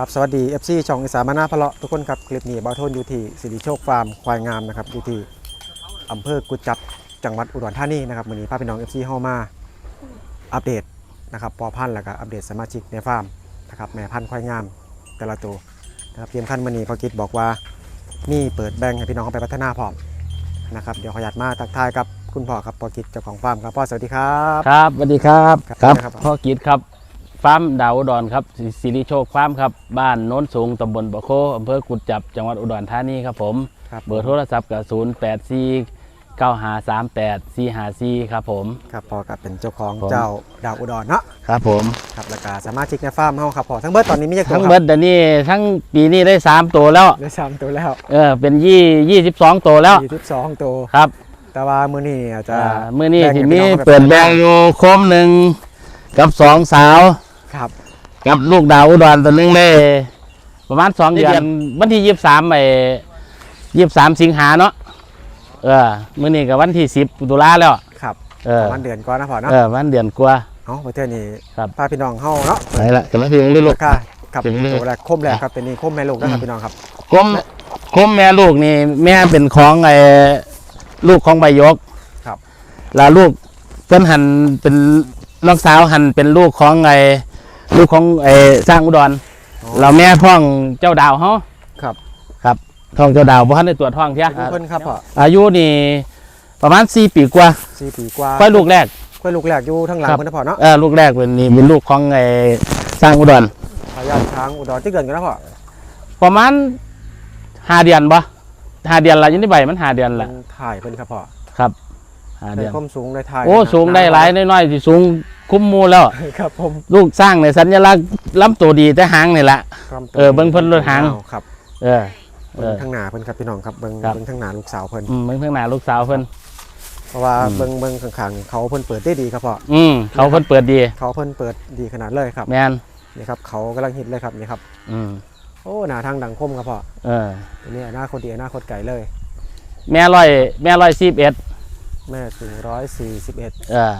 ครับสวัสดี FC ช่องอีสานมานาพะเลาะทุกคนครับคลิปนี้บ่าวโทนอยู่ที่สิริโชคฟาร์มควายงามนะครับอยู่ที่อำเภอกุจจับจังหวัดอุดรธานีนะครับวันนี้พาพี่น้อง FC เข้ามาอัปเดตนะครับพอพันธุ์แล้วก็อัปเดตสมาชิกในฟาร์มนะครับแม่พันธุ์ควายงามแต่ละตัวนะครับเตรียมขั้นวันนี้พอกิจบอกว่ามีเปิดแบ่งให้พี่น้องเอาไปพัฒนาพร้อมนะครับเดี๋ยวขออนุญาตมาทักทายกับคุณพ่อครับพอกิจเจ้าของฟาร์มครับพ่อสวัสดีครับ ครับสวัสดีครับ ครับครับครับพ่อกิตครับ ฟาร์มดาวอุดรครับสิสิริโชคฟาร์มครับบ้านโน้นสูงตำบลบ่อโคอำเภอกุดจับจังหวัดอุดรธานีครับผมครับเบอร์โทรศัพท์กับ0 8 4 9 5 3 8 4 5 4ครับผมครับพ่อกับเป็นเจ้าของผมเจ้าดาวอุดรเนาะครับผมครับแล้วก็สมาชิกในฟาร์มเฮาครับพ่อทั้งเบิดตอนนี้มีจักตัวทั้งคเบิรับดเดี๋ยวนี้ทั้งปีนี้ได้ 3 ตัวแล้วได้สามตัวแล้วเออเป็นยี่ยี่สิบสองตัวแล้วยี่สิบสองตัวครับแต่ว่ามื้อนี้อาจจะอ่ามื่อนี้แบ่งที่ให้มีพี่น้องเปิดแบงอยู่โคมหนึ่งกับสองสาว ครับกับลูกดาวอุดรตัวหนึงได้ประมาณสองเดือนวันที่ยี่สิบสามไปยี่สิบสามสิงหาเนาะเออมื่อนี้กับวันที่สิบตุลาแล้ว ครับเออประมาณเดือนก่อนนะพ่อเนาะเออวันเดือนกว่า เอาประเทศนี้ครับ พาพี่น้องเฮาเนาะไหนละกันแล้วพี่ลูกลูกราคากับเป็นเรื่องตัวแรกคมแรกครับเป็นนี่คมแม่ลูกนะครับพี่น้องครับคมคมแม่ลูกนี่ แม่เป็นของไอ้ลูกของใบยกครับแล้วลูกเพิ่นหันเป็นน้องสาวหันเป็นลูกของไอ้ ลูกของไอ้สร้างอุดรอ๋อเราแม่ท้องเจ้าดาวเฮาครับ ครับท้องเจ้าดาวบ่ทันได้ตรวจท้องเที่ยอายุเพิ่นครับพ่ออายุนี่ประมาณ4ปีกว่าสี่ปีกว่าค่อยลูกแรกค่อยลูกแรกอยู่ทั้งหลังครับเพิ่นนะพ่อเนาะเออลูกแรกเป็นนี่เป็นลูกของไอ้สร้างอุดรทายาทช้างอุดรที่เกิดกันนะพ่อประมาณ5เดือนบ่ห้าเดือนละอยังได้ใบมันห้าเดือนละเพิ่นถ่ายเพิ่นครับพ่อครับ ห้าในเดือนความสูงในถ่ายโอ้สูงได้หลายน้อยๆสิสูงคุ้มหมูแล้วครับผมลูกสร้างในสัญลักษณ์ลำตัวดีแต่หางนี่แหละความเออเบิ่งเพิ่นรถหางครับ เออเอเบิ่งอทางหน้าเพิ่นครับพี่น้องครับเบิ่งครับเบิ่งทางหน้าลูกสาวเพิ่นอืมเบิ่งข้างหน้าลูกสาวเพิ่นเพราะว่าอืมเบิ่งเบิ่งข้างๆเขาเพิ่นเปิดได้ดีครับพ่ออืมเขาเพิ่นเปิดดี เขาเพิ่นเปิดดีขนาดเลยครับแมนนี่ครับเขากำลังฮิตเลยครับนี่ครับ อืมโอ้หน้าทางดังคมครับพ่อเอออันนี้อนาคตดีอนาคตไกลเลย แม่ร้อยแม่ร้อยสิบเอ็ด แม่สูงร้อยสี่สิบเอ็ดเออ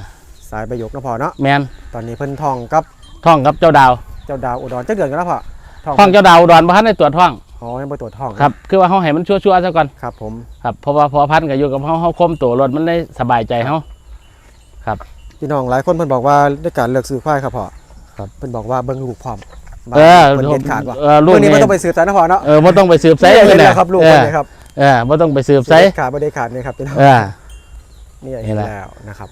สายประยกนะพ่อเนาะแมนตอนนี้เพิ่นทองกับท้องกับเจ้าดาวเจ้าดาวอุดรจะเกิดกันแล้วพ่อทองท้องเจ้าดาวอุดรบ่ทันได้ตรวจท้องอ๋อยังบ่ตรวจทองครับคือว่าเฮาให้มันชั่วๆซะก่อนครับ ผมครับเพราะว่าพอพันธุ์ก็อยู่กับเฮาเฮาคมตัวรถมันได้สบายใจเฮาพี่น้องหลายคนเพิ่นบอกว่าในการเลือกซื้อควายครับพ่อครับเพิ่นบอกว่าเบิ่งลูกพร้อมเออเพิ่นเด็ดขาดว่ะเออลูกเมื่อนี้นี่ไม่ต้องไปซื้อใจนะพ่อเนาะเออบ่ต้องไปสืบไสนี่เลเลยยนะนะครับลูกเอเพิ่นอเลยครับเออบ่ต้องไปสืบไสเด็ดขาดบ่ได้ขาดนี่ครับพี่น้องเออ นี่นี่เห็นแหละแล้วนะครับ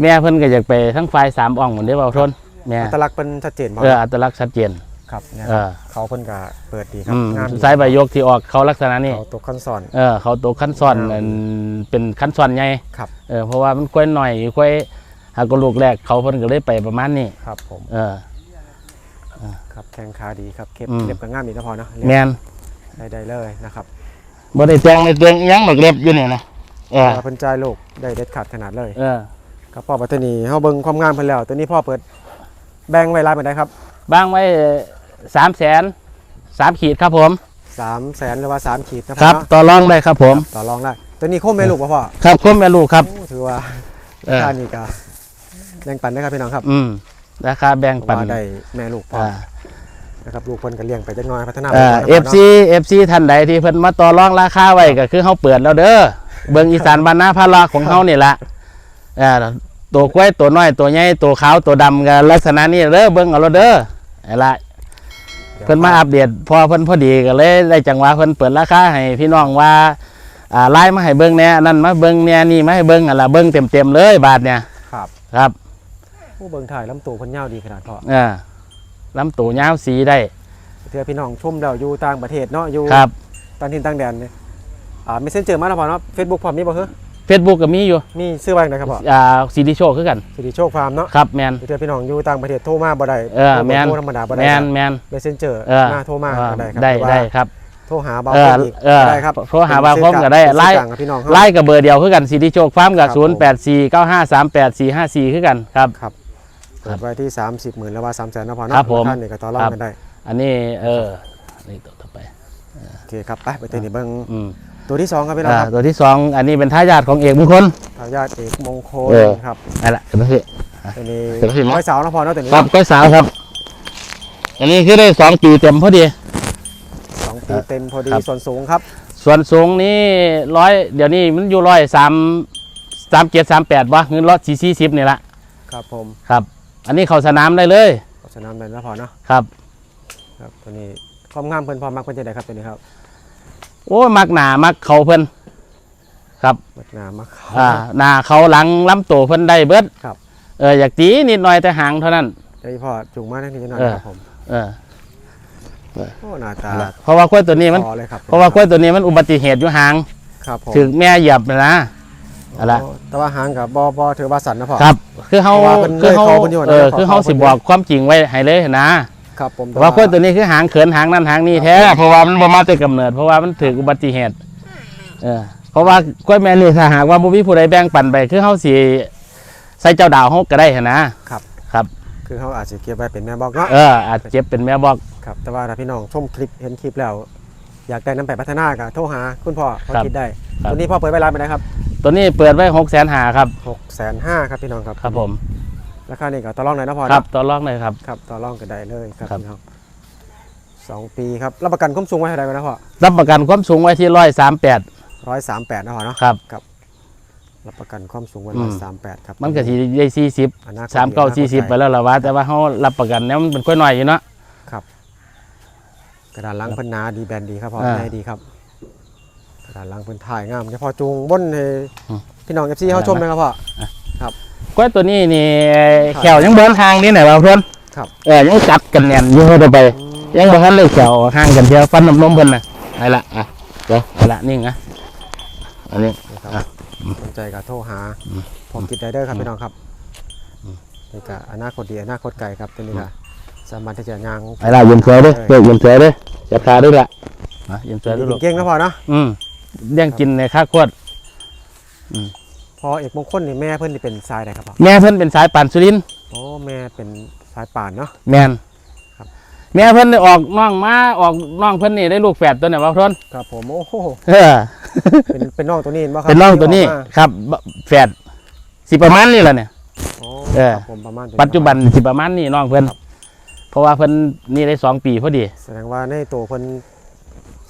แม่เพิ่นก็อยากไปทั้งฝ่ายสามอ่องเหมือนเด้อเบาทนแม่อัตลักษณ์เพิ่นชัดเจนบ่เอออัตลักษณ์ชัดเจนครับเนี่ยเออเขาเพิ่นก็เปิดดีครัอืบมงามดีสายใบยกที่ออกเขาลักษณะนี้เขาตกขั้นสอนเออเขาตัวขั้นซ้อนอืมอันเป็นขั้นซ้อนใหญ่ครับเออเพราะว่ามันค่อยหน่อยค่อยหากลูกแรกเขาเพิ่นก็เลยไปประมาณนี้ครับผมเออครับแข้งขาดีครับเก็บอืมเล็บก็งามดีนะพ่อเนาะแมนได้ได้เลยนะครับบ่ได้แต่งในตัวอิหยังดอกเล็บอยู่นี่นะ เออว่าเพิ่นจ่ายลูกได้เด็ดขาดขนาดเลยเออครับพ่อปัตตานีเฮาเบิ่งความงามเพิ่นแล้ว ตัวนี้พ่อเปิดแบ่งไว้รายปานใดครับบางไว้สามแสนสามขีดครับผม 3แสนหรือว่า3ขีดนะคพ่อรับ เนาะต่อรองได้ครับผม ต่อรองได้ตัวนี้โคมแม่ลูกบ่พ่อครับคมแม่ลูกครับ โอ้ถือว่าเออ ค่านี้ก็แบ่งปันได้ครับพี่น้องครับอืมราคาแบ่งเพปัราะนว่าได้แม่ลูกพร้อมอ่า นะครับลูกเพิ่นก็เลี้ยงไปจักหน่อยพัฒนาเอ่อไปก่นนะฟซีเอฟซีท่านใดที่เพิ่นมาต่อรองราคาไว้ก็คือเฮาเปิดแล้วเด้อ เบิ่งอีสานบ้านนาพาราของเฮานี่ล่ะเอ่อตัวกล้วยตัวน้อยตัวใหญ่ตัวขาวตัวดำก็ลักษณะนี้เด้อเบิ่งเอาแล้วเด้อไอ้ละดี๋ยวเพิ่นมาอัปเดตพอเพิ่นพอดีก็เลยได้จังหวะเพิ่นเปิดราคาให้พี่น้องว่าอ่าไล่มาให้เบิ่งแหน่อันนั่นมาเบิ่งแหน่นี่มาให้เบิ่งอันละเบิ่งเต็มๆเลยบาทเนี่ยครับครับผู้เบิ่งถ่ายลำตัวเพิ่นยาวดีขนาดพ่อเออลำตัวยาวสีได้เทื่อพี่น้องชมแล้วอยู่ต่างประเทศเนาะอยู่ครับต่างถิ่นต่างแดนเนี่ย อ่า Messenger มาแล้วพ่อเนาะ Facebook พร้อมมีบ่เฮ้อ Facebook ก็มีอยู่มีชื่อว่าจังไดครับพ่ออ่าซีดีโชคคือกันสิริโชคฟาร์มเนาะครับแมนเทื่อพี่น้องอยู่ต่างประเทศโทรมาบ่ได้เออแม่นโทรธรรมดาบ่ได้แมนแมนเมสเซนเจอร์เออหน้าโทรมาอ่าก็ได้ครับได้หรือว่าได้ครับ โทรหาบ่าวเออคนอีกเออก็ได้ครับโทรหาบ่าวคนก็ได้เป็นไล่สื่อกลางกับพี่น้องเฮา ไล่กับเบอร์เดียวคือกันซีดีโชคฟาร์มกับ ครับศูนย์แปดสี่เก้าห้าสามแปดสี่ห้าสี่คือกันครับ ครับเปิดไว้ที่ 30หมื่นหรือว่า3แสนเนาะพ่อครัเนาะบผม ท่านนี่ก็ต่อรองครับกันได้อันนี้เออนี่ตัวต่อไปโอเคครับไปไปตัวนี้เบิ่งอืม ตัวที่สองครับพี่น้องอ่าครับตัวที่สองอันนี้เป็นทายาทของเอกมงคลทายาทเอกมงคลเออครับนั่นแหละเห็นไหมพี่ตัวนี้เดี๋ยวพี่มาร้อยสาวเนาะพ่อเนาะตัวนี้ครับก้อยสาวครับ อันนี้คือได้สองปีเต็มพอดีสองปีเต็มพอดีครับส่วนสูงครับ ส่วนสูงนี่ร้อยเดี๋ยวนี้มันอยู่ร้อยสามสามเจ็ดสามแปดวะเงินร้อยสี่สี่สิบนี่ละครับผมครับ อันนี้เขาสนามได้เลยเพราะฉะนั้นเป็นแล้วพอเนาะครับ ครับตัวนี้ความงามเพิ่นพอมักเพิ่นจะได้ครับตัวนี้ครับ โอ้ยมักหนามักเขาเพิ่นครับมักงามมักขาวอ่าหนาเขาหลังลำตัวเพิ่นได้เบิดครับ เอออยากตีนิดหน่อยแต่หางเท่านั้น เดี๋ยวพอจุงมาได้ทีนิดหน่อยเออครับผมเออโอ้หน้าตาเพราะว่ากล้วยตัวนี้มันพอเลยครับเพราะว่ากล้วยตัวนี้มันอุบัติเหตุอยู่หางครับผมถึงแม่เหยียบนะนะอะไรโแต่ว่าหางกับบอบอถือว่าสันนะพ่อครับ คือเขาเพราะว่าเพิ่นคือเขาเลื่อยคอเพิ่นอยู่นะเออขอคือเขาขอเพิ่สินบอกความจริงไว้ให้เลยนะ ครับผมแต่ว่ากล้วยตัวนี้คือหางเขินหางนั่นหางนี่แท้ เพราะว่ามันบ่มาแต่กำเนิด เพราะว่ามันถืออุบัติเหตุ เออ เพราะว่ากล้วยแม่นี่ถ้าหากว่าบ่มีผู้ใดแบ่งปันไปคือเขาสิใส่เจ้าดาวเฮาก็ได้หั้นนะครับ ครับ คือเขาอาจจะเก็บไว้เป็นแม่บอกเนาะเออ อาจเจ็บเป็นแม่บอก ครับ แต่ว่าถ้าพี่น้องชมคลิปเห็นคลิปแล้ว อยากได้น้ำไปพัฒนาก็โทรหาคุณพ่อพอครับคิดได้ครับ ตัวนี้พ่อเปิดไว้ร้านไปนะครับตัวนี้เปิดไว้6 0 0 0 0หาครับ หกแสนห้าครับพี่น้องครับ ครับผม ราคานี่ก็ต่อรองหน่อยนะพ่อครับเนาะต่อรองเลยครับ ครับต่อรองก็ได้เลยครับครับ พี่น้องสองปีครับรับประกันคุ้มสูงไว้เท่าไหร่นะพ่อรับประกันความสูงไว้ที่138ร้อยสามแปดนะพ่อเนาะครับ รับประกันความสูงไว้อืร้อม ยสามแปดครับมันก็สิได้40อนาคตสามเก้าสี่สิบไปแล้วล่ะวะแต่ว่าเขารับประกันเนี่ยมันเป็นค่อยหน่อยอยู่เนาะ กระดานล้างเพิ่นหนาดีแบรนด์ดีครับพ่ออ่าได้ดีครับกระดานล้างเพิ่นถ่ายงามเฉพาะจูงบนให้อืมพี่น้องเอฟซีเขาชมนะครับพ่อ กล้วยตัวนี้นี่แขวยังเบิ้นทางนี่ไหนวะเพื่อนครับเออยังจัดกันแน่นอยู่เท่าไป ยังบ่ทันเลยแขวห่างกันเทียวฟันน้ำนมเพิ่นน่ะไอ้ละอะเดี๋ยวไอ้ละนิ่งนะอันนี้นะครับอะสนใจก็โทรหาอืมผมกิดได้เด้อครับอืมพี่น้องครับอืมนี่ก็อนาคตดีอนาคตไกลครับตัวนี้ก็สามารถที่จะย่างไอ้ละยืนสวยเด้อเด็กยืนสวยเด้อจับขาด้วยละนะยืนสวยด้วยลูกเก่งนะพ่อเนาะอืมเลี้ยงกินในค่าขวดพ อเอกมงคลนี่แม่เพิ่นนี่เป็นสายใดครับพ่อแม่เพิ่นเป็นสายป่านสุรินทร์โอ้แม่เป็นสายป่านเนาะ แม่นครับ แม่เพิ่นได้ออกน้องมาออกน้องเพิ่นนี่ได้ลูกแฝดตัวไหนวะเพิ่นครับผมโอ้โหเออเป็นเป็นน้องตัวนี้เห็นบ่ครับเป็นน้องตัวนี้ที่กมาครับบแฝดสิประมาณนี้แหละเนี่ย โอ้เออ ครับผมประมาณปัจจุบันสิประมาณนี้น้องเพิ่นเพราะว่าเพิ่นนี่ได้สองปีพอดี แสดงว่าในตัวเพิ่น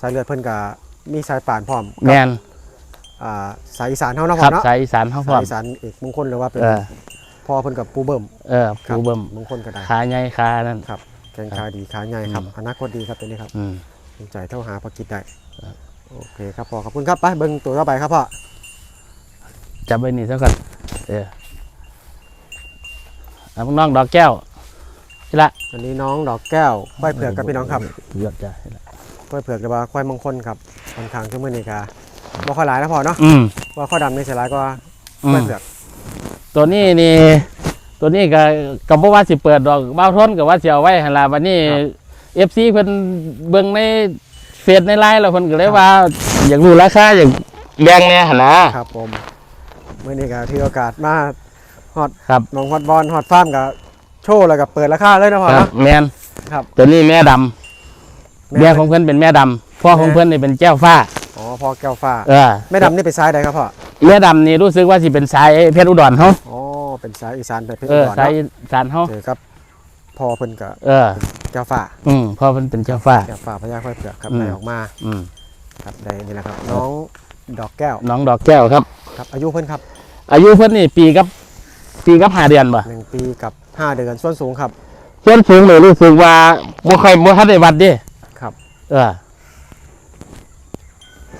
สายเลือดเพิ่นก็มีสายป่านพร้อมกับแม่น อ่าสายอีสานเฮาเนาะคพ่รัอบเนาะสายอีสานเฮาพร้อสายมอีสานเอกมงคลหรือว่าเป็นเออพ่อเพิ่นกับปูเบิ่มเออครับผู้เบิ่มมงคลก็ได้ขาใหญ่ขานั่น ครับแกงขาดีขาใหญ่ครับอืม อนาคตดีครับตัวนี้ครับอืม สนใจเท่าหาพอกิดได้ครับ โอเคครับพ่อขอบคุณครับไปเบิ่งตัวต่อไปครับพ่อจับไว้นี่ซะก่อนเออเอาพวกน้องดอกแก้วนี่ละอันนี้น้องดอกแก้วควายเผือกครับพี่น้องครับยอดจ้ะนี่ละควายเผือกหรือว่าควายมงคลครับค่อนข้างชั่วโมงนี้ค่ะ บ่ค่อยหลายนะพ่อเนาะอืม ว่าข้อดำนี่เสียหลายกว่าอืควายมเผือกตัวนี้นี่ตัวนี้ก็ก็บ่ว่าสิเปิดดอกบ้าวทนก็ว่าสิเอาไว้หั่นล่ะวันนี้ FC เพิ่นเบิ่งในเฟซในไลน์แล้วเพิ่นก็เลยว่า อยากรู้ราคาอยากแรงแน่หั่นนะครับผมเมื่อนี้ก็ที่โอกาสมาครับน้องฮอดบอลฮอดฟาร์มกับโชว์แล้วก็เปิดราคาเลยนะพ่อครัเนาะบแม่นครับตัวนี้แม่ดำแม่ของเพิ่นเป็นแม่ดำพ่อของเพิ่นนี่เป็นแก้วฟ้าอ๋อ พ่อแก้วฟ้าเออแม่ดำนี่เป็นสายใดครับพ่อแม่ดำนี่รู้สึกว่าสิเป็นสายเพชรอุดรเฮาอ๋อเป็นสายอีสานแบบเพชรเออุอดรสายเนาะอีสานเฮาเจอครับพ่อเพิ่นกับเออ แก้วฟ้าอืมพ่อเพิ่นเป็นเจ้าฟ้า แก้วฟ้าพญาควายเผือกครับอืม ได้ออกมาอืมครับได้นี่แหละครับน้องดอกแก้วน้องดอกแก้วครับ ครับอายุเพิ่นครับอายุเพิ่นนี่ปีกับ ปีกับห้าเดือนบ่หนึ่งปีกับห้าเดือนส่วนสูงครับส่วนสูงนี่รู้สึกว่าบ่ค่อยบ่ทันได้วัดเด้ครับ เออ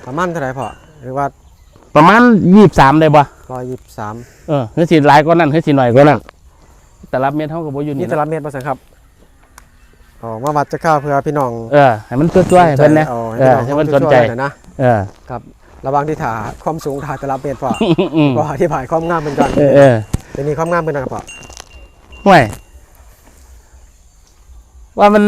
ประมาณเท่าไหร่พ่อหรือว่าประมาณ23ได้บ่ร้อยยี่สิบสามเออคือสิหลายกว่านั้นคือสิน้อยกว่านั้นแต่ละเม็ดเฮาก็บ่อยู่นี่นี่ตารางเมตรป่ะสังครับอ๋อมาวัดจะเข้าเพื่อพี่น้องเออให้มันช่วยๆให้เพิ่นนะอาเออให้มันสนใจหอยนะเออ ระวังที่ถ่าความสูงถ่าตารางเมตรพ่ออืมก็อธิบายความงามเป็นกันเออเออเป็นนี่ความงามเป็นกันพ่อห่วยว่ามัน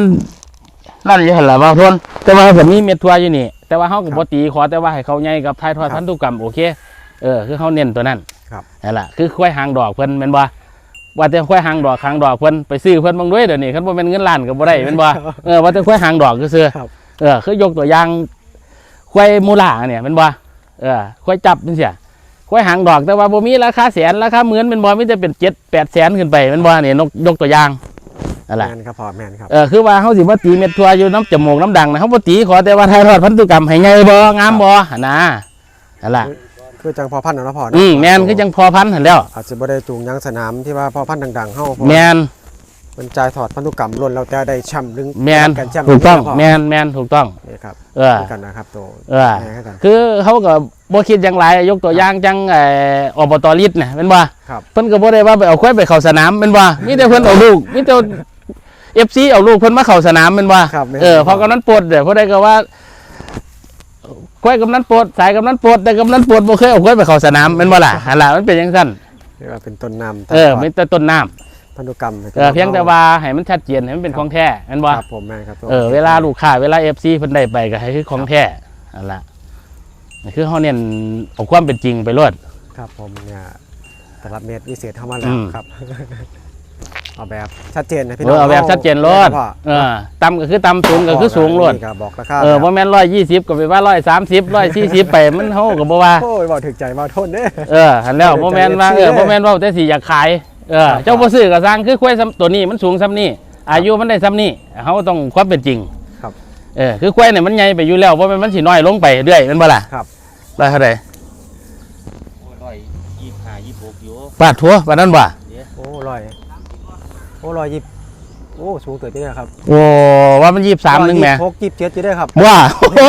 นั่นอยู่หั่นล่ะว่าทนแต่ว่าผมมีเม็ดทัวอยู่นี่ แต่ว่าเฮาก็บ่ตีขอแต่ว่าให้เขาใหญ่กับทายทอดพันธุกรรมโอเคเออคือเฮาเน้นตัวนั้นครับนั่นล่ะคือควายหางดอกเพิ่นแม่นบ่ว่าแต่ควายหางดอกหางดอกเพิ่นไปซื้อเพิ่นเบางด้วยเดี๋ยวนี้คันบ่แม่นเงินล้านก็บ่ได้แม่นบ่เออว่าแต่ควายหางดอกซื่อครับๆเออคือยกตัวอย่างควายมูล่าเนี่ยแม่นบ่เออควายจับจังซี่ควายหางดอกแต่ว่าบ่มีราคาแสนราคาหมื่นแม่นบ่มีแต่เป็น7 8แสนขึ้นไปแม่นบ่นี่นกยกตัวอย่าง นั่นแหละแมนครับพ่อแมนครับเออคือว่าเฮาสิบ่ตีเม็ดทั่วอยู่น้ำจมูกน้ำดังนะเฮาบ่ตีขอแต่ว่าถ่ายทอดพันธุกรรมให้ใหญ่บ่งามบ่หั่นนะนั่นล่ะคือจังพอพันธุ์เนาะพ่อเนาะอืมแม่นคือจังพอพันธุ์หั่นแล้ว อาจจะบ่ได้จูงยังสนามที่ว่าพอพันธุ์ดังๆเฮาเพราะแม่นมันจ่ายถอดพันธุกรรมล้วนแล้วแต่ได้แชมป์หรือแม่นกันแชมป์ถูกต้องพ่แม่นแม่นถูกต้องนี่ครับเออคือกันนะครับตัวเออแม่คือกันคือเขาก็บ่คิดอย่างไรยกตัวอย่างจังไอ้อบตลิศน่ะแม่นบ่ครับเพิ่นก็บ่ได้ว่าไปเอาควายไปเข้าสนามแม่นบ่มีแต่เพิ่นเอาลูกมีแต่ FC เอาลูกเพิ่นมาเข้าสนามแม่นบ่ครับแม่น เออพอกำนันปลดเด้อผู้ใดก็ว่าควายกำนันปลดสายกำนันปลดแต่กำนันปลดบ่เคยเอาควายไปเข้าสนามแม่นบ่ล่ะหั่นล่ะมันเป็นจังซั่นเรียกว่าเป็นต้นนำเออมีแต่ต้นน้ำพันธุกรรมเออเพียงแต่ว่าให้มันชัดเจนให้มันเป็นของแท้แม่นบ่ครับผมแม่นครับตัวเออเวลาลูกค้าเวลา FC เพิ่นได้ไปก็ให้คือของแท้นั่นล่ะนี่คือเฮาเน้นเอาความเป็นจริงไปโลดครับผมเนี่ยตลับเมตรวิเศษเข้ามาแล้อืวมครับ เอาแบบชัดเจนนะพี่เอน้องอเอาแบบชัดเจนโลดพ่อเออต่ำก็คือต่ำสูงก็คือสูงโลดนี่ครับบอกราคาเออบ่แม่น120ก็ไปว่า130 140ไปมันเฮาก็บ่ว่าโอ้ยบอกถึงใจมาทนเด้เออหันแล้วบ่แม่นว่าเออบ่แม่นว่าแต่สิอยากขายเออครับเจ้าบ่ซื้อก็สร้างคือควายซ้ำตัวนี้มันสูงซ้ำนี้อายุมันได้ซ้ำนี้เฮาต้องความเป็นจริงครับเออคือควายเนี่ยมันใหญ่ไปอยู่แล้วบ่แม่นมันสิน้อยลงไปเรื่อยแม่นบ่ล่ะครับร้อยเท่าใดร้อยยี่ห้ายี่หกอยู่ปาดทั่วปานนั้นบ่โอ้ลอย โอ้ลอยยิบโอ้สูงเกิดจะได้ครับโอ้ว่ามัน23นึงแหมพกยิบเจ็ดจะได้ครับว่าโอ้โห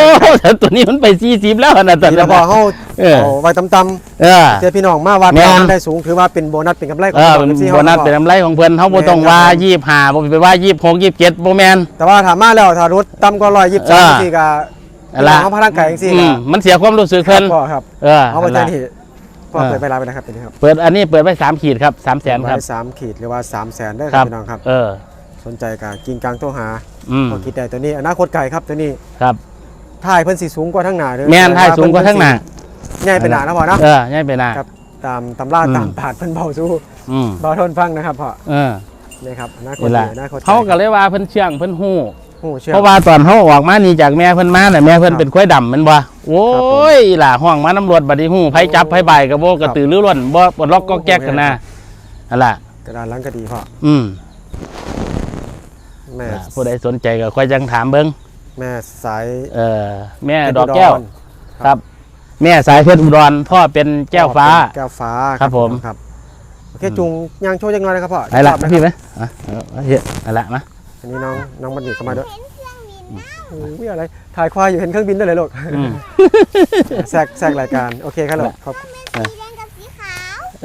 แต่ตัวนี้มันไป40แล้วนะตอนทีนั้ละนพอน่ะเขาเออเอาไว้ตำเออๆเจอพี่น้องมาวัดแม่นได้สูงถือว่าเป็นโบนัสเป็นกำไรขอเองอเราเป็นที่โบนัสเป็นกำไรของเพิ่นเฮาบ่ต้องว่า25บ่ไปว่า26 27บ่แม่นแต่ว่าถามมาแล้วถ้ารถต่ำกว่าลอยยิบสามอ่าสี่กะนั่นล่ะเขาพลังไก่จังสี่อืกะมมันเสียความรู้สึกเพิ่นพ่อครับเออเอาไปนั่นเจอล่ะที่ พ่อเออเปิดเวลาไปนะครับเป็นครับเปิดอันนี้เปิดไว้สามขีดครับสามแสนครับไว้สามขีดหรือว่าสามแสนได้อคครัรับบพี่น้องครับเออสนใจกับกินกลางโทรหาอืมพอคิดได้ตัวนี้อนาคตไก่ครับตัวนี้ครับถ่ายเพิ่นสีสูงกว่าทั้งหน้าเด้อแม่นท้ายสูงกว่าทั้งหน้าใหญ่เป็นหน้านะพ่อเนาะเออง่ายไปหน้าครับตามตำราอืมตามปาดเพิ่นเบาสู้อืมเบาทนฟังนะครับพ่อเออนี่ครับอนาคตนี่แหละดีอนาคตเขาก็เลยว่าเพิ่นเชื่องเพิ่นหู้โอ้เชื่อเพราะว่าตอนเขาออกมานี่จากแม่เพิ่นมาน่ะแม่เพิ่นครับเป็นควายดำแมันบ่ โอ้ยล่ะห้องมาน้ำรวจบัดนี้หู้ไผจับไผบ่ายก็บ่กระตือรือร้นบ่บ่ล็อกก็แก๊กกันนะนั่นล่ะกระดานหลังก็ดีพ่ออืมแม่อ่าผู้ใดสนใจก็ค่อยจังถามเบิ่งแม่สายเออแม่ดอกแก้วเพชรครับ แม่สายเพชรอุดรพ่อเป็นแก้วฟ้า แก้วฟ้าครับผมครับโอเคจุงยางโชว์จังหน่อยนะครับพ่อไปละชอบพี่ไหมอะเอาเอาเฮ็ดไปละมาอันนี้น้องน้องบัณฑิตเข้ามาด้วย โอ้ยอะไร ถ่ายควายอยู่เห็นเครื่องบินด้วยเลยลูกอืม แทรกแทรกรายการ โอเคครับลูกขอบ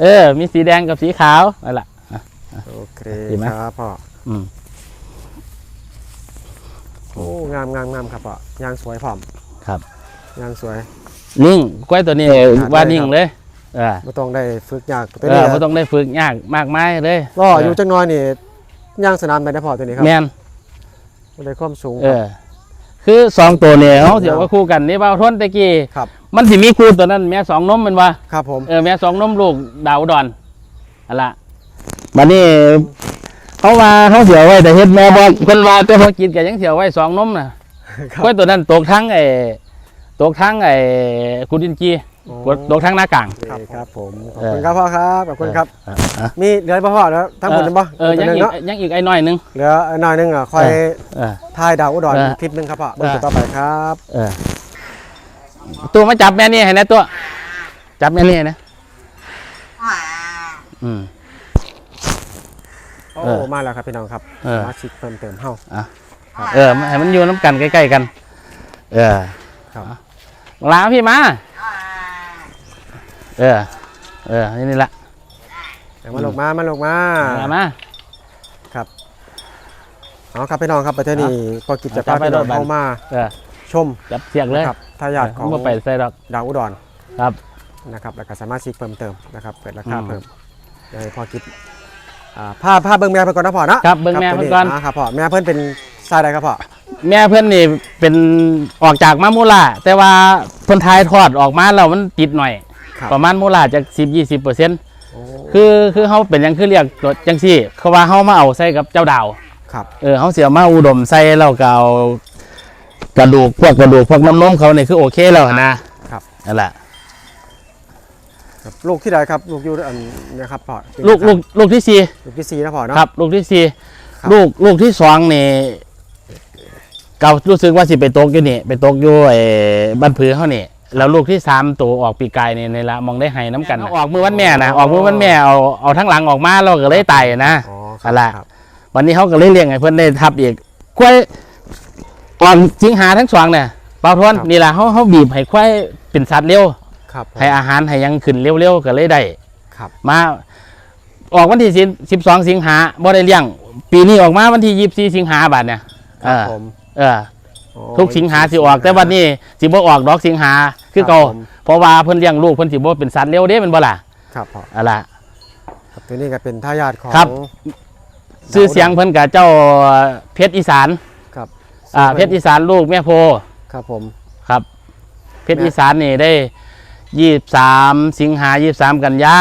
เออ มีสีแดงกับสีขาวนั่นแหละ โอเคดีไหม ครับพ่อ อืม โอ้ งามงามงามครับพ่อยางสวยพร้อมครับ ยางสวย นิ่งกล้วยตัวนี้ขาดว่าเลยนิ่งครับเลย เออไม่ต้องได้ฝึกยากตัวเอนี้อนะไม่ต้องได้ฝึกยากมากมายเลยก็อยู่จังน้อยนี่ย่างสนามไปได้พอตัวนี้ครับแมนบ่ได้ความสูงเออ คือสองตัวเนี่ยเขาเสียว่าคู่กันนี่บ่าวทนตะกี้ครับมันสิมีคู่ตัวนั้น แม่สองนมแมันว่าครับผมเออแม่สองนมลูกดาวอุดอนอะละบัดนี้เขาว่าเขาเสียไว้แต่เฮ็ดแม่บอกเพิ่นว่าแต่พอกินก็ยังเสียไว้สองนมน่ะครับกล้วยตัวนั้นตกทั้งไอ้ตกทั้งไอ้กุดินจี โอ้ตกทั้งหน้ากลาง โอเคครับผม ขอบเออคุณครับพ่อครับ ขอบคุณครับ เออเออมีเหลือบ่พ่อแล้วทั้งหมดเลยบ่เออตัยัวงหนึงอีกเนาะยังอีกไอ้น้อยหนึงเหลือหน่อยหนึงอะคอยเออ ทายดาวอุดรเออคลิปหนึงครับพ่อเบิ่งเออตัวต่อไปครับ เออตัวมาจับแม่นี่ให้นะตัว จับแม่นี่นะอืม โอ้ เออมาแล้วครับพี่น้องครับเออ มาชิกเพิ่มเติมเฮาเออให้มันอยู่น้ำกันใกล้ๆกัน เออครับ ลาพี่มา เออ เออ นี่นี่ละเอามาลงมามาลงมาลามาเอาครับพี่น้องครับประเทศนี้พอกิจจะจัพาบไปพี่น้องโดดบันเข้ามาเออชมจับเสียกเลยนะครับทายาทของบ่ไปใส่ดอกดาวอุดรครับนะครับ แล้วก็สามารถชิกเพิ่มเติมนะครับเปิดราคาอืมเพิ่มเดี๋ยวให้พ่อคิดอ่าผ้าผ้าเบิ้งแม่เพิ่นก่อนนะพ่อนะครับเบิ่งแม่เพิ่นก่อนครับพ่อแม่เพิ่นเป็นสายใดครับพ่อแม่เพื่อนนี่เป็นออกจากมามูลาแต่ว่าเพิ่นทายทอดออกมาแล้วมันติดหน่อย ครับ ประมาณมูลาจากสิบยี่สิบเปอร์เซ็นต์โอ้คือคือเขาเป็นหยังคือเรียกตัวจังซี่เขาว่าเขามาเอาใส่กับเจ้าดาวครับเออเขาเสียมาอุดมใส่แล้วก็เอากระดูกพวกกระดูกพวกน้ำนมเขาเนี่ยคือโอเคแล้วนะครับนั่นแหละครับลูกที่ใดครับลูกอยู่อันเนะครับพ่อลูกลูกลูกที่สี่ลูกที่สี่นะพ่อเนาะครับ ลูกที่สี่ลูกลูกที่สองนี่เก่ารู้สึกว่าสิไปตกอยู่นี่ไปตกอยู่ไอ้บ้านผือเขานี่ แล้วลูกที่สามตัวออกปีกายนี่ในละมองได้ให้น้ำกันนะออกมือวันแม่นะออกมือวันแม่เอาเอาทั้งหลังออกมาเราก็เลยไต่นะอ๋อคอะรับไรครับ วันนี้เขาก็เลยเลี้ยงให้เพื่อนได้ทับอีกควายอ่อนสิงหาทั้งสองเนี่ยเปล่าทวนนี่แหละเขาเขาบีบให้ควายเป็นสัตว์เร็ว ครับผม ให้อาหารให้หยังขึ้นเร็วๆก็เลยได้ครับ มาออกวันที่สิบสองสิงหาบ่ได้เลี้ยง ปีนี้ออกมาวันที่ยี่สิบสิงหาบาทเนี่ยครับเออผมเออ โอ้ทุกสิงหาสิออก แต่วันนี้สิบ่ออกดอกสิงหา คือเก่ารับผม เพราะว่าเพิ่นเลี้ยงลูกเพิ่นสิบ่เป็นสัตว์เร็วเด้แมันบ่ล่ะครับพ่ออะล่ะ ครับตัวนี้ก็เป็นทายาทของ ครับ ชื่อเสียงเพิ่นกับเจ้าเพชรอีสานครับอ่าเพชรอีสานลูกแม่โพครับผม ครับ เพชรแม่ อีสานนี่ได้ยี่สามสิงหายี่สามกันยา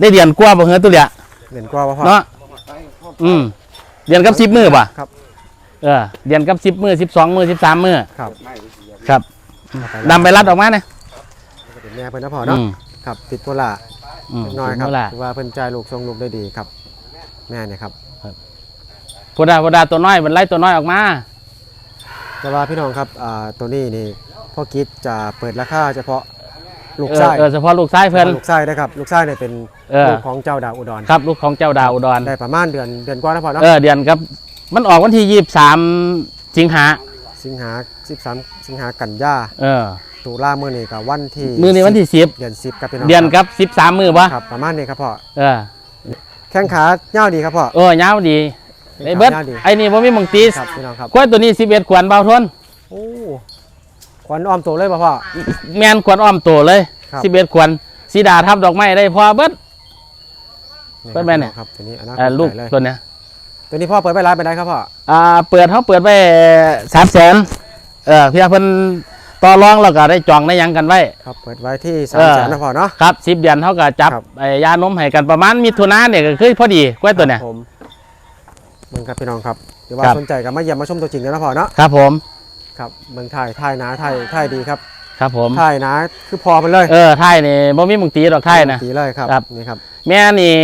ได้เดือนกว่าบ่เฮือตุเลียเด่นกว่าว่าพ่อเนาะอืมเดือนกับสิบมือป่ะครับ เออเดือนกับสิบมือสิบสองมือสิบสามมือครับ ครับ ดำไปรัดออกมาเนี่ยเป็นแม่เพิ่นนะพ่อเนาะอืมครับติดโพล่าอืมเล็กน้อยครับถึงเวลาถือว่าเพิ่นจ่ายลูกทรงลูกได้ดีครับ แม่เนี่ยครับพดาพดาตัวน้อยมันไล่ตัวน้อยออกมา แต่ว่าพี่น้องครับอ่าตัวนี้นี่พ่อกิจจะเปิดราคาเฉพาะลูกเออชายเออเฉพาะลูกชายเพิ่นลูกชายนะครับลูกชายเนี่ยเป็นเออลูกของเจ้าดาวอุดรครับลูกของเจ้าดาวอุดรได้ประมาณเดือนเดือนกว่านะพ่อเนาะเออเดือนครับ มันออกวันที่ยี่สามสิงหา สิงหา13 สิงหากันยาเออ ตุลามื้อนี้ก็วันที่มือนี้วันที่สิบเดือน10ครับพี่น้องเดือนกับสิบสามมือปะครับประมาณนี้ครับพ่อเออแข้งขาเงาวดีครับพ่อ เออยาวดีไอ้เบิร์ดยาวดี ไอ้นี่บ่มีมังตีสครับพี่น้องครับกล้วยตัวนี้สิบเอ็ดขวานเบาทน โอ้ขวัญอ้อมโตเลยป่ะพ่อ แมนขวานอ้อมตัวเลยครับ สิบเอ็ดขวานสีดาทับดอกไม้ได้พอเบิด เปิดแม่เนี่ย ครับตัวนี้อนาคตเอ่อลูกใหญ่เลยตัวเนี้ย ตัวนี้พ่อเปิดไปร้านไปได้ครับพ่ออ่าเปิดเขาเปิดไว้สามแสนเออเพี่เพิ่นต่อรองแล้วก็ได้จองได้หยังกันไว้ ครับเปิดไว้ที่สาเอมอแสนนะพ่อเนาะ ครับสิบเดือนเขาก็จับครับไอ้ยานมให้กันประมาณมิถุนาเนี่ยก็คือพอดีกล้วยตัวเนี้ยครับผมมึงครับพี่น้องครับหรือว่าครับสนใจก็มาเยี่ยมมาชมตัวจริงเลยนะพ่อเนาะครับผมครับเมืองไทยไทยนะไทยไทยดีครับครับผมไทยนะคือพอมันเลยเออไทยนี่บ่มีมึงตีดอกไทยนะดีเลยครับครับนี่ครับ แม่นี่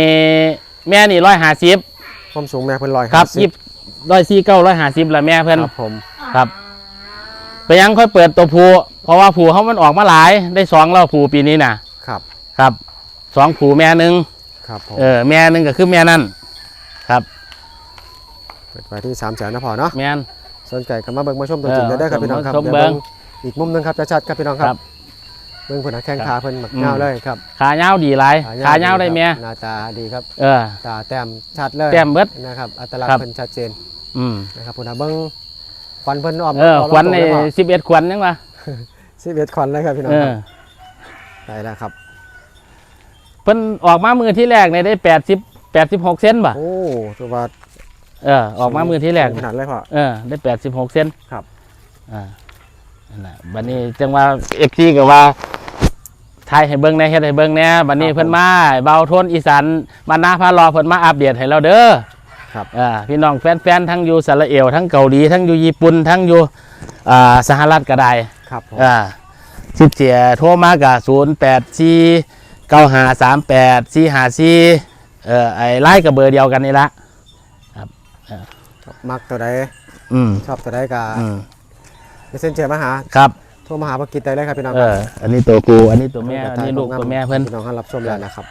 แม่นี่ร้อยห้าสิบ ความสูงแม่เพิ่นลอยครับ50ยิบร้อยสี่เก้าร้อยห้าสิบละแม่เพิ่นครับผมครับไปยังค่อยเปิดตัวผูเพราะว่าผูเขามันออกมาหลายได้สองแล้วผูปีนี้นะครับครับสองผูแม่หนึ่งครับผมเออแม่หนึ่งก็คือแม่นั่นครับเปิดไว้ที่สามแสนนะพ่อเนาะแม่นสนใจก็มาเบิ่งมาชมตัวจริงเออได้ครับพี่น้องครับชมดี๋ยวเบิ่งอีกมุมหนึงครับชัดๆครับพี่น้องคครัรับบ เบิ่งเพิ่นหาแข้งขาเพิ่นหมักอืมเงาวเลยครับขาเงาวดีหลายขาเงาวได้แม่หน้าตาดีครับเออตาแต้มชัดเลยแต้มเบิดนะครับอัตลักษครับณ์เพิ่นชัดเจนอืมนะครับพุ่นน่ะเบิ่งควันเพิ่นออมเออออมขวัญในตัวเลยพ่อสิบเอ็ดขวัญยังวะสิบเอ็ดควันเลยครับพี่น้องเอคอรับได้แล้วครับ เพิ่นออกมามือที่แรกเนี่ยได้แปดสิบแปดสิบหกเซนป่ะโอ้ตัวว่าเออออกมามือที่แรกขนาดเลยพ่อเออได้แปดสิบหกเซนครับอ่านั่นแหละบัดนี้จังว่าเอฟซีก็ว่า ทายให้เบิ้งแหน่เฮ็ดให้เบิ้งแหน่บัดนี้เพิ่นมาเบาโทนอีสานมานาพารอเพิ่นมาอัปเดตให้เราเด้อครับอ่าพี่น้องแฟนๆทั้งอยู่สราเอลทั้งเกาหลีทั้งอยู่ญี่ปุ่นทั้งอยู่อ่าสหรัฐก็ได้ครับผมอ่าสิบเสียโทรมากะศูนย์แปดสี่เก้าหาสามแปดสี่หาสี่เอ่อไอ้ไล่กับเบอร์เดียวกันนี่ละมักตัวใดอืมชอบตัวใดก็อืม เมสเซนเจอร์มาหา ครับ โทรมาหาบ่กิจได้เลยครับพี่น้องเอครับออันนี้ตัวกูอันนี้ตัวแม่อันนี้ลูกตัวแม่เพิ่นพี่น้องให้รับชมแล้วนะครับ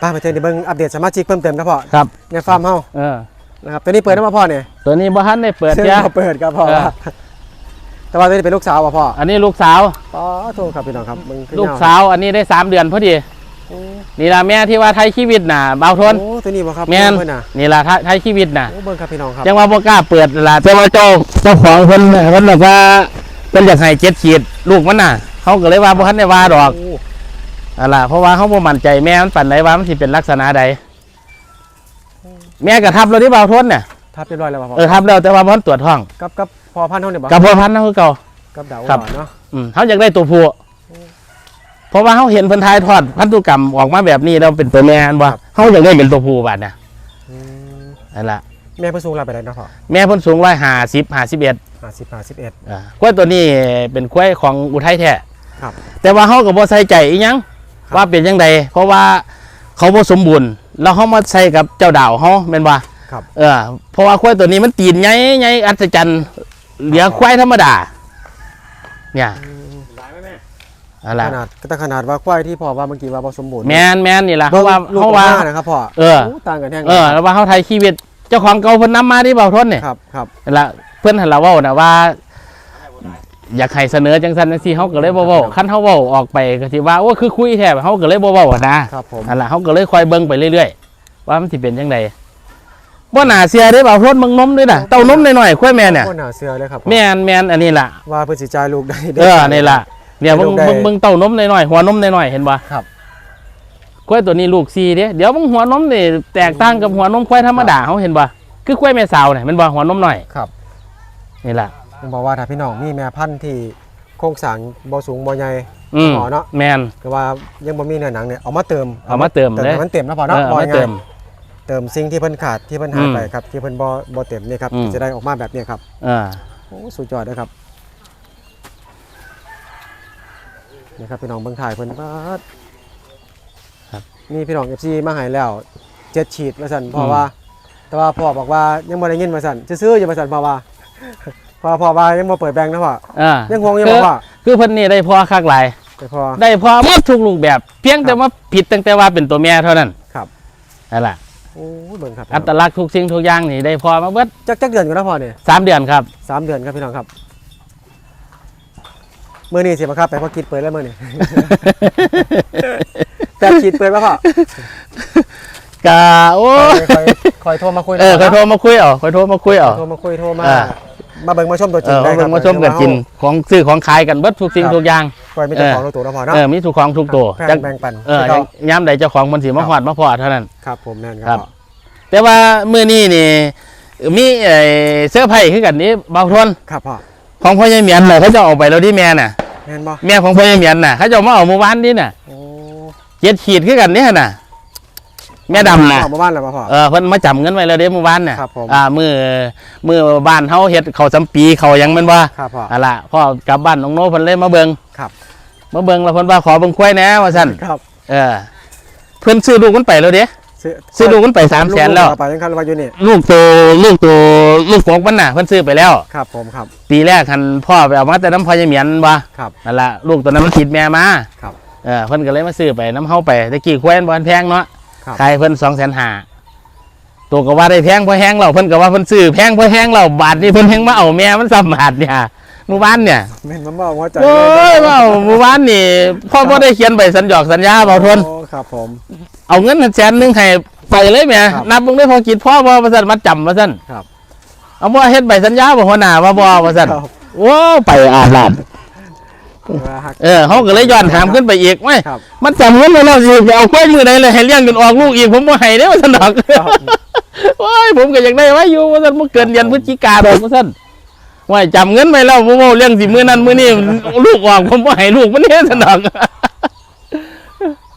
ป้าไปเจอในเบิ่งอัปเดตสมาชิกเพิ่มเติมครับพ่อครับในฟาร์มเฮาเออนะครับตัวนี้เปิดได้มาพ่อเนี่ยตัวนี้บ่ทันได้เปิดซึ่งจ้ะบ่เปิดครับพ่อเออแต่ว่าตัวนี้เป็นลูกสาวป่ะพ่ออันนี้ลูกสาวอ๋อโทษครับพี่น้องครับมึงขึ้นลูกยสาวอันนี้ได้สามเดือนพอดีโอ้นี่ละแม่ที่ว่าไทยชีวิตน่ะเบาทนโอ้ตัวนี้บ่ครับแม่นเพิ่นน่ะนี่ละไทยชีวิตน่ะโอ้เบิ่งครับพี่น้องครับจังว่าบ่กล้าเปิดล่ะแต่ว่าเจ้าเจ้าของเพิ่นน่ะเพิ่นบอกว่า เพิ่นอยากให้เจ็ดขีดลูกมันน่ะเขาก็เลยว่าบ่ทันได้ว่าดอกโอะล่ะเพราะว่าเขาบ่มั่นใจแม่มันปั่นไหนว่ามันสิเป็นลักษณะใดแม่ก็ทับแล้วที่เบาทนเนี่ยทับเรียบร้อยแล้วป่ะพ่อเออทับแล้วแต่ว่ามันตรวจท้องกับกับพอพันธุ์เท่าเนี่ยบ่กับพ่อพันธุ์นั่นคือเก่ากับดาวครับหวานเนาะอืมเขาอยากได้ตัวผู้เพราะว่าเขาเห็นเพิ่นทายทอดพันธุกรรมออกมาแบบนี้แล้วเป็นตัวแม่อันว่าเขาอยากได้เป็นตัวผู้บาดเนี่ยอืมนั่นล่ะแม่เพิ่นสูงหลายไปได้เนาะพ่อแม่เพิ่นสูงร้อยห้าสิบห้าสิบเอ็ด 50 51อ่ากล้วยตัวนี้เป็นกล้วยของอุทัยแท้ครับ แต่ว่าเขาก็บ่ใส่ใจอีหยังครับ ว่าเป็นยังไงเพราะว่าเขาบ่สมบูรณ์แล้วเขามาใส่กับเจ้าดาวเขาแม่นว่าครับ เออเพราะว่าควายตัวนี้มันตีนใหญ่ใหญ่อัศจรรย์เหลือควายธรรมดา เนี่ยอะไรขนาดแต่ขนาดว่าควายที่พ่อว่าเมื่อกี้ว่าบ่สมบูรณ์แมนแมนนี่แหละเบิ่เขางว่าลูกเขาออกว่ามานะครับพ่อเออ โต่างกันแห้งเออแล้วว่าเขาไทยชีวิตเจ้าของเก่าเพิ่นนำมาที่เบาทนเนี่ย ครับครับ นั่นละ เพื่อนหันเราเว้านะว่า อยากให้เสนอจังสันจังซี่เขาก็เลยบ่เว้าคันเขาเว้าออกไปก็สิว่าโอ้คือคุยแท้เขาก็เลยบ่เว้าอะนะครับผม นั่นล่ะเขาก็เลยคอยเบิ่งไปเรื่อยๆว่ามันสิเป็นจังไดบ่น่าเสียเด้เบาทนเบิ่งนมด้วยน่ะเต้านมหน่อยๆค่อยแม่เนี่ยโคตรน่าเชื่อเลยครับพ่อแม่นแม่นอันนี้ล่ะ ว่าเพิ่นสิจ่ายลูกได้ เออนี่ล่ะเนี่ยเบิ่งลูกได้เบิ่งเบิ่งเต้านมหน่อยๆหัวนมหน่อยๆเห็นบ่ครับควายตัวนี้ลูกซีเด้เดี๋ยวมึงหัวนมนี่แตกต่างกับหัวนมควายธรรมดาเขาเห็นบ่คือควายแม่สาวเนี่ยแมันบ่หัวนมหน่อย ครับ นี่ล่ะผมบอกว่าถ้าพี่น้องมีแม่พันธุ์ที่โครงสร้างบ่สูงบ่ใหญ่อืมหมอเนาะแม่นคือว่ายังบ่มีเนื้อหนังเนี่ยเอามาเติมเอามาเติมเติมเลยให้มันเต็มนะพ่อเอเนาะอเอาบ่มาง่ายเติมเติมสิ่งที่เพิ่นขาดที่เพิ่นหายอืมไปครับที่เพิ่นบ่บ่เต็มนี่ครับอืมจะได้ออกมาแบบนี้ครับอ่าโอ้สุดยอดเลยครับนี่ครับพี่น้องเบิ่งถ่ายเพิ่นปาดครับนี่พี่น้อง FC มาให้แล้วเจ็ดฉีดว่าซั่นพ่ออมว่า แต่ว่าพ่อบอกว่ายังบ่ได้ยินว่าซั่นซื่อๆอยู่ว่าซั่นพ่อว่า พ่อพ่อว่ายังบ่เปิดแบงค์นะพ่ออ่ายังงงอยู่คืบ่อพ่อคือเพิ่นนี่ได้พอคักหลายแต่พ่อได้พอหมดทุกรูปแบบ เพียงแต่ว่าผิดตั้งแต่ว่าเป็นตัวแม่เท่านั้นครับนั่นแหละโอ้ยเบิ่งครับอัตลักษณ์ทุกสิ่งทุกอย่างนี่ได้พอมาเบิดจักจักเดือนกันนะพ่อเนี่ยสามเดือนครับสามเดือนครับพี่น้องครับมื้อนี้สิบ่ครับไปพ่อกิดเปิดแล้วมื้อนี้แปดขีดเปิดแล้วพ่อกะโอ้คอยคอยโทรมาคุยเออนะคอยโทรมาคุยเอาคอยโทรมาคุยเอาโทรมาคุยโทรมาอ่า มาเบิ่งมาชมตัวจเอริงอได้ครัเบิ่งมาชมกันกินของซื้อของขายกันเบิดทุกสิ่งทุกอย่างคอยมีเจ้าของตัวนะพ่อเนาะเออมีทุกของทุกตัวแพงจังแบ่งปันเออคือยังเขาย้ำใดเจ้าของมันสิมาฮอดมาพอเท่านั้น ครับผมแม่นคครัรับ บแต่ว่ามื้อนี้นี่มีไอ้เสื้อร์ไผ่คือกันนี้เบาทนครับพ่อของพ่อใหญ่เหมียนน่ะเขาจะเอาไปแล้วที่แม่น่ะแม่นบ่แม่ของพ่อใหญ่เหมียนน่ะเขาจะเอามาเอาเมื่อวานนี่น่ะโอ้เจ็ดขีดคือกันเนี่ยน่ะ แม่ดำน่ะออกมาบ้านแล้วบ่พ่อเออเพิ่นมาจำเงินไว้แล้วเด้เมื่อวานน่ะครับผมอ่ามือมือบ้านเฮาเฮ็ดเขาวสำปีเขาหยังแม่นบ่ครับพ่ออะล่ะพ่อกลับบ้านน้องโนเพิ่นเลยมาเบิ่งครับมาเบิ่งแล้วเพิ่นว่าขอเบิ่งควายแหน่ว่าซั่นครับเออเพิ่นซื้อลูกมันไปแล้วเด้ซื้อซื้อลูกมันไป300,000แล้วกๆเอาไปยังคันว่าอยู่นี่ลูกโตลูกโตลูกฟกมันน่ะเพิ่นซื้อไปแล้วครับผมครับปีแรกคันพ่อไปเอามาแต่น้ำพ่อใหญ่เหมียนบ่ครับนั่นล่ะลูกตัวนั้นมันติดแม่มาครับเออเพิ่นก็เลยมาซื้อไปน้ำเฮาไปตะกี้ควายมันบ่แพงเนาะ ครับ ขายเพิ่น250,000ตัวก็ว่าได้แพงเพราะแห้งเราเพิ่นก็ว่าเพิ่นซื้อแพงเพราะแห้งเราบาทนี่เพิ่นแฮงมาเอาแม่มันซ้ำบาทเนี่ยเมื่อวานเนี่ยแม่นมันบ่หัวใจโอ้ยเลว่าเมื่อวานนี่พ่อบ่ได้เขียนใบสัญญอกสัญญาเบาทน โอ้ครับผม เอาเงินแสนหนึงให้ไปเลยแหม่ครับนับมึงได้พอกินพ่อบ่ว่าซั่นมาจำว่าซั่นครับ เอาบ่เฮ็ดใบสัญญาบ่หัวหน้าว่าบ่ว่าซั่นครับ โอ้ไปอาดลาดว่าฮัก เออเฮาก็เลยย้อนถามขึ้นไปอีกไม่ครับมันจำเงินไว้แล้วสิไปเอาควายมือใดเลยให้เลี้ยงจนออกลูกอีกผมบ่ให้เด้ว่าซั่นดอกครับโอ้ยผมก็อยากได้ไว้อยู่ว่าซั่นบ่เกินเดือนพฤศจิกาดอกว่าซั่นว่าจำเงินไว้แล้วบ่เว้าเรื่องสิมื้อนั้นมื้อนี้ลูกออกผมบ่ให้ลูกมันเด้ซั่นดอก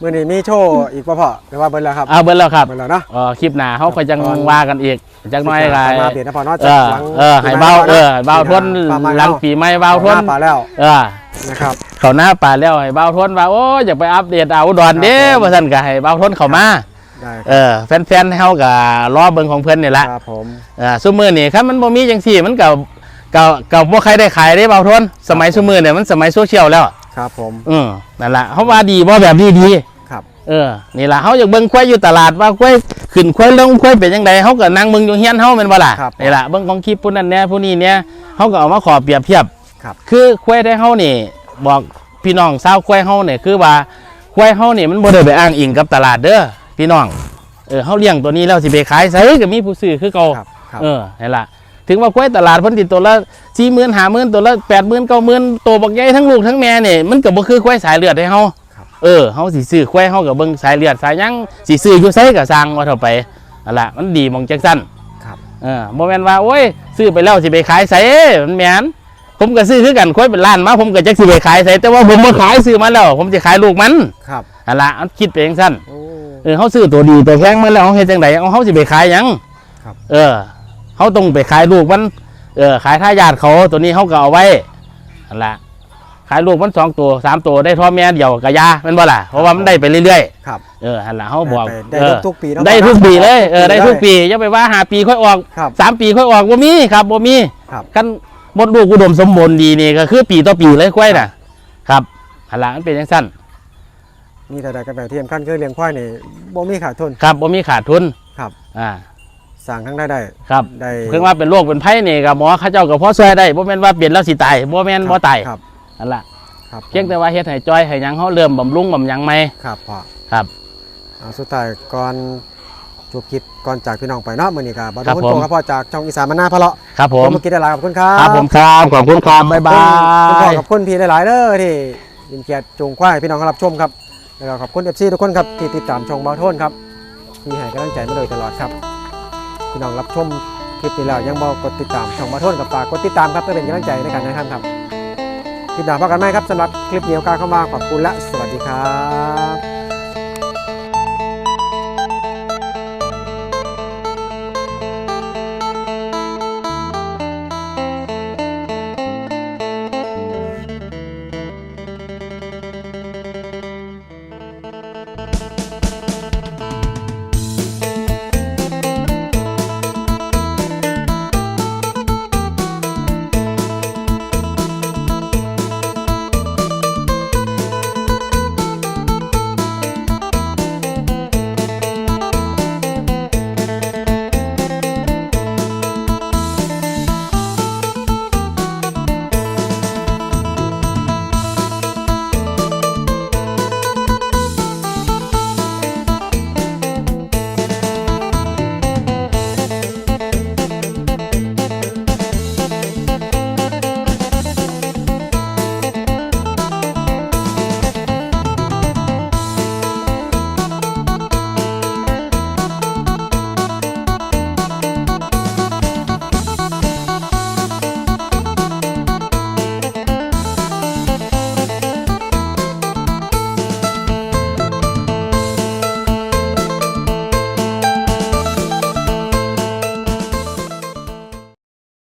มื้อนี้มีโชว์อีกบ่พ่อหรือว่าเบิ่นแล้วครับเอาเบิ่นแล้วครับเบิ่นแล้วเนาะเออคลิปหน้าเฮาค่อยจังก่อนว่ากันอีกจักหน้อยก็มาเบียดนะพ่อเนาะเออหลังเออให้เบาเออให้เบาทนปลาไม้หลังเนาะปีใหม่เบาทนหน้ปลาแล้วเออนะครับเขาหน้าป่าแล้วให้เบาทนว่าโอ้ยอยากไปอัปเดตเอาอุดรเด้ครับผมว่าซั่นก็ให้เบาทนเข้ามาได้เออแฟนๆเฮาก็รอเบิ่งของเพิ่นนี่ละครับผมเออซุมื้อนี่คันมันบ่มีจังซี่มันก็ก็ก็บ่ใครได้ขายได้เบาทนสมัยซุมื้อเนี่ยมันสมัยโซเชียลแล้ว ครับผมอืมนั่นล่ะเฮาว่าดีบ่แบบนี้ดีครับเออนี่ล่ะเฮาอยากเบิ่งควายอยู่ตลาดว่าควายขึ้นควายลงควายเป็นจังไดเฮาก็นั่งเบิ่งอยู่เฮียนเฮาแม่นบ่ล่ะครับนี่ล่ะเบิ่งของคลิปผู้นั้นแหน่ผู้นี้เนี่ยเฮาก็เอามาขอเปรียบเทียบครับคือควายได้เฮานี่บอกพี่น้องชาวควายเฮานี่คือว่าควายเฮานี่มันบ่ได้ไปอ้างอิงกับตลาดเด้อพี่น้องเออเฮาเลี้ยงตัวนี้แล้วสิไปขายไสก็มีผู้ซื้อคือเก่าครับครับเออนี่ล่ะ ถึงว่าควายตลาดเพิ่นติดตัวละ40,000 50,000ตัวละ80,000 90,000ตัวบักใหญ่ทั้งลูกทั้งแม่นี่มันก็บ่คือควายสายเลือดให้เฮาครับเออเฮาสิซื้อควายเฮาก็เบิ่งสายเลือดสายหยังสิซื้ออยู่ไสก็สร้างว่าเท่าไปนั่นล่ะมันดีหมองจังซั่นครับเออบ่แม่นว่าโอ้ยซื้อไปแล้วสิไปขายไสมันแม่นผมก็ซื้อคือกันควายเป็นล้านมาผมก็จักสิไปขายไสแต่ว่าผมบ่ขายซื้อมาแล้ว ผมจะขายลูกมันครับนั่นล่ะมันคิดไปจังซั่นโอ้เออเฮาซื้อตัวดีตัวแพงมาแล้วเฮาเฮ็ดจังไดเอาเฮาสิไปขายหยังครับ เออ เฮาต้องไปขายลูกมัน เออขายทายาทเขาตัวนี้เฮาก็เอาไว้นั่นล่ะขขายลูกมันสองตัวสามตัวได้ท่อแม่เดียวกะยาเป็นบ่ล่ะเพราะว่ามันได้ไปเรื่อยครับ ๆ เออหันหลังเขาบอกได้เอได้อทุกปีเนาะได้ทุกปีเลยเออได้ทุกเลยปีอย่าไปว่าหาปีค่อยออกครับ สามปีค่อยออกบ่มีครับบ่มีครับ กันมดลูกอุดมสมบูรณ์ดีนี่ก็คือปีต่อปีเลยควายน่ะ ครับหันหลังมันเป็นจังสั้นมีแต่ใดกันแบบที่สำคัญคือเลี้ยงควายนี่บ่มีขาดทุน ครับบ่มีขาดทุนครับ อ่า สั่งทั้งได้ได้ครับได้เพิ่งว่าเป็นโรคเป็นไผ่นี่กับหมอเขาเจ้าก็พอช่วยได้บ่แม่นว่าเปลี่ยนแล้วสิตายบ่แม่นบ่ตายครับนั่นล่ะครับเพียงแต่ว่าเฮ็ดให้จ้อยให้หยังเฮาเริ่มบำรุงบำหยังใหม่ครับพ่อครับเอาสุดท้ายก่อนจบคลิปก่อนจากพี่น้องไปเนาะมื้อนี้ก็บ่ครัทุบกคนผมโตครับพ่อจากช่องอีสานมาหน้าพะเลาะครับผมเมื่อกี้ได้หลายขอบคุณครับครับผมครับขอบคุณครับบ๊ายบาขอบคุณยขอบคุณพี่หลายๆเด้อที่ยินเกียรติจงควายพี่น้องรับชมครับแล้วก็ขอบคุณ FC ทุกคนครับที่ติดตามช่องเบาโทนครับที่ให้กำลังใจมาโดยตลอดครับ พี่น้องรับชมคลิปนี้แล้วยังบ่กดติดตามช่องมาโทนกับฝากกดติดตามครับเพื่อเป็นกำลังใจในการถ่ายทำครับคลิปหน้าพบกันไหมครับสำหรับคลิปนี้โอกาสเข้ามาขอบคุณและสวัสดีครับ